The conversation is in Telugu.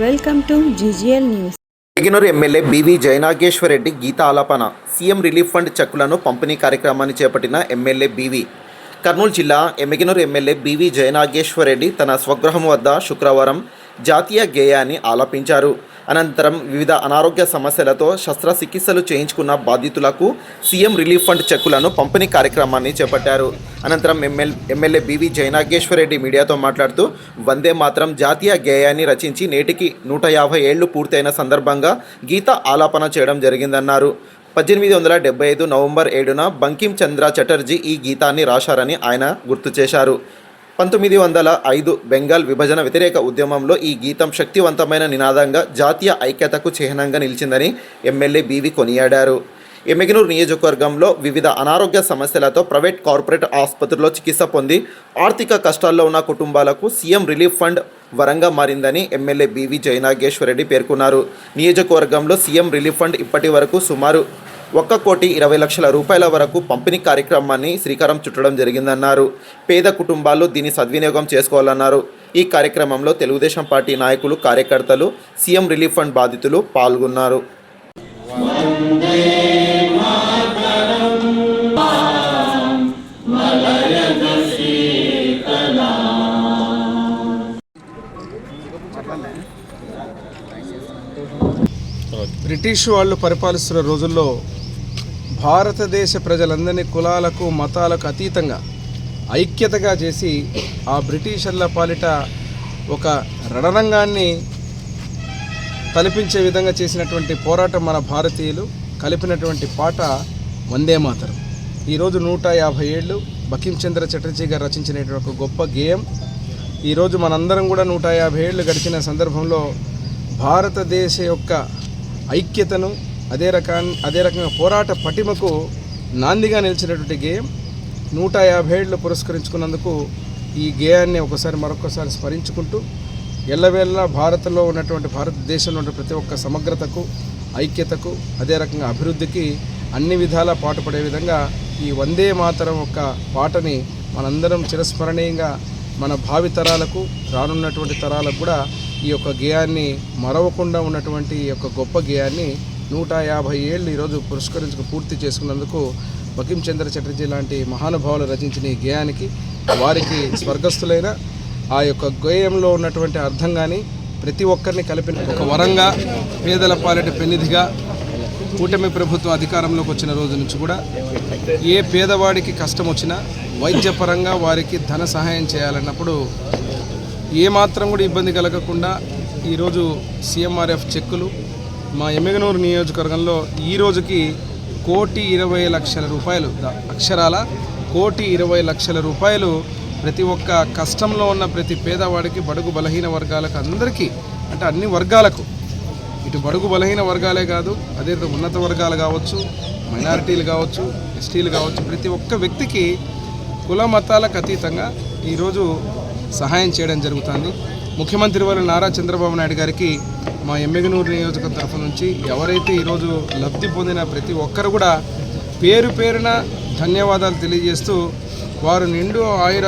Welcome to GGL news. ఎగినూరు MLA BV Jayanageswara Reddy గీత ఆలాపన సీఎం రిలీఫ్ ఫండ్ చెక్కులను పంపిణీ కార్యక్రమాన్ని చేపట్టిన ఎమ్మెల్యే బివి. కర్నూలు జిల్లా ఎమ్మెగినూరు ఎమ్మెల్యే బివి జయనాగేశ్వరరెడ్డి తన స్వగృహం వద్ద శుక్రవారం జాతీయ గేయాన్ని ఆలపించారు. అనంతరం వివిధ అనారోగ్య సమస్యలతో శస్త్రచికిత్సలు చేయించుకున్న బాధితులకు సీఎం రిలీఫ్ ఫండ్ చెక్కులను పంపిణీ కార్యక్రమాన్ని చేపట్టారు. అనంతరం ఎమ్మెల్ ఎమ్మెల్యే బివి జయనాగేశ్వరరెడ్డి మీడియాతో మాట్లాడుతూ వందే మాత్రం జాతీయ గేయాన్ని రచించి నేటికి నూట యాభై ఏళ్ళు పూర్తయిన సందర్భంగా గీత ఆలాపన చేయడం జరిగిందన్నారు. పద్దెనిమిది వందల డెబ్బై ఐదు నవంబర్ ఏడున బంకిం చంద్ర చటర్జీ ఈ గీతాన్ని రాశారని ఆయన గుర్తు చేశారు. పంతొమ్మిది వందల ఐదు బెంగాల్ విభజన వ్యతిరేక ఉద్యమంలో ఈ గీతం శక్తివంతమైన నినాదంగా జాతీయ ఐక్యతకు చిహ్నంగా నిలిచిందని ఎమ్మెల్యే బీవి కొనియాడారు. ఎమ్మెగనూరు నియోజకవర్గంలో వివిధ అనారోగ్య సమస్యలతో ప్రైవేట్ కార్పొరేట్ ఆసుపత్రిలో చికిత్స పొంది ఆర్థిక కష్టాల్లో ఉన్న కుటుంబాలకు సీఎం రిలీఫ్ ఫండ్ వరంగా మారిందని ఎమ్మెల్యే బీవీ జయనాగేశ్వరరెడ్డి పేర్కొన్నారు. నియోజకవర్గంలో సీఎం రిలీఫ్ ఫండ్ ఇప్పటి వరకు సుమారు ఒక్క కోటి ఇరవై లక్షల రూపాయల వరకు పంపిణీ కార్యక్రమాన్ని శ్రీకారం చుట్టడం జరిగిందన్నారు. పేద కుటుంబాలు దీన్ని సద్వినియోగం చేసుకోవాలన్నారు. ఈ కార్యక్రమంలో తెలుగుదేశం పార్టీ నాయకులు కార్యకర్తలు సీఎం రిలీఫ్ ఫండ్ బాధితులు పాల్గొన్నారు. బ్రిటిష్ వాళ్ళు పరిపాలిస్తున్న రోజుల్లో భారతదేశ ప్రజలందరినీ కులాలకు మతాలకు అతీతంగా ఐక్యతగా చేసి ఆ బ్రిటిషర్ల పాలిట ఒక రణరంగాన్ని తలపించే విధంగా చేసినటువంటి పోరాటం మన భారతీయులు కలిపినటువంటి పాట వందే మాతరం. ఈరోజు నూట యాభై ఏళ్ళు బకించంద్ర చటర్జీ గారు రచించినటువంటి ఒక గొప్ప గేయం. ఈరోజు మనందరం కూడా నూట యాభై ఏళ్ళు గడిచిన సందర్భంలో భారతదేశ యొక్క ఐక్యతను అదే రకాన్ని అదే రకంగా పోరాట పటిమకు నాందిగా నిలిచినటువంటి గేయం నూట యాభై ఏళ్ళు పురస్కరించుకున్నందుకు ఈ గేయాన్ని ఒకసారి మరొకసారి స్మరించుకుంటూ ఎల్లవేళ్ళ భారత్లో ఉన్నటువంటి భారతదేశంలో ఉన్న ప్రతి ఒక్క సమగ్రతకు ఐక్యతకు అదే రకంగా అభివృద్ధికి అన్ని విధాలా పాటుపడే విధంగా ఈ వందే మాతరం ఒక పాటని మనందరం చిరస్మరణీయంగా మన భావితరాలకు రానున్నటువంటి తరాలకు కూడా ఈ యొక్క గేయాన్ని మరవకుండా ఉన్నటువంటి ఈ యొక్క గొప్ప గేయాన్ని నూట యాభై ఏళ్ళు ఈరోజు పురస్కరించుకు పూర్తి చేసుకున్నందుకు బకించంద్ర చటర్జీ లాంటి మహానుభావులు రచించిన ఈ గేయానికి వారికి స్వర్గస్థులైన ఆ యొక్క గేయంలో ఉన్నటువంటి అర్థం కానీ ప్రతి ఒక్కరిని కలిపిన ఒక వరంగా పేదల పాలిట పెన్నిధిగా కూటమి ప్రభుత్వం అధికారంలోకి వచ్చిన రోజు నుంచి కూడా ఏ పేదవాడికి కష్టం వచ్చినా వైద్యపరంగా వారికి ధన సహాయం చేయాలన్నప్పుడు ఏమాత్రం కూడా ఇబ్బంది కలగకుండా ఈరోజు సీఎంఆర్ఎఫ్ చెక్కులు మా ఎమ్మెగనూరు నియోజకవర్గంలో ఈ రోజుకి కోటి ఇరవై లక్షల రూపాయలు అక్షరాల కోటి ఇరవై లక్షల రూపాయలు ప్రతి ఒక్క కష్టంలో ఉన్న ప్రతి పేదవాడికి బడుగు బలహీన వర్గాలకు అందరికీ అంటే అన్ని వర్గాలకు ఇటు బడుగు బలహీన వర్గాలే కాదు అదే ఉన్నత వర్గాలు కావచ్చు మైనారిటీలు కావచ్చు ఎస్టీలు కావచ్చు ప్రతి ఒక్క వ్యక్తికి కుల మతాలకు అతీతంగా ఈరోజు సహాయం చేయడం జరుగుతుంది. ముఖ్యమంత్రి వారు నారా చంద్రబాబు నాయుడు గారికి మా ఎమ్మెగనూరు నియోజకం తరఫు నుంచి ఎవరైతే ఈరోజు లబ్ధి పొందిన ప్రతి ఒక్కరు కూడా పేరు పేరున ధన్యవాదాలు తెలియజేస్తూ వారు నిండు ఆయుర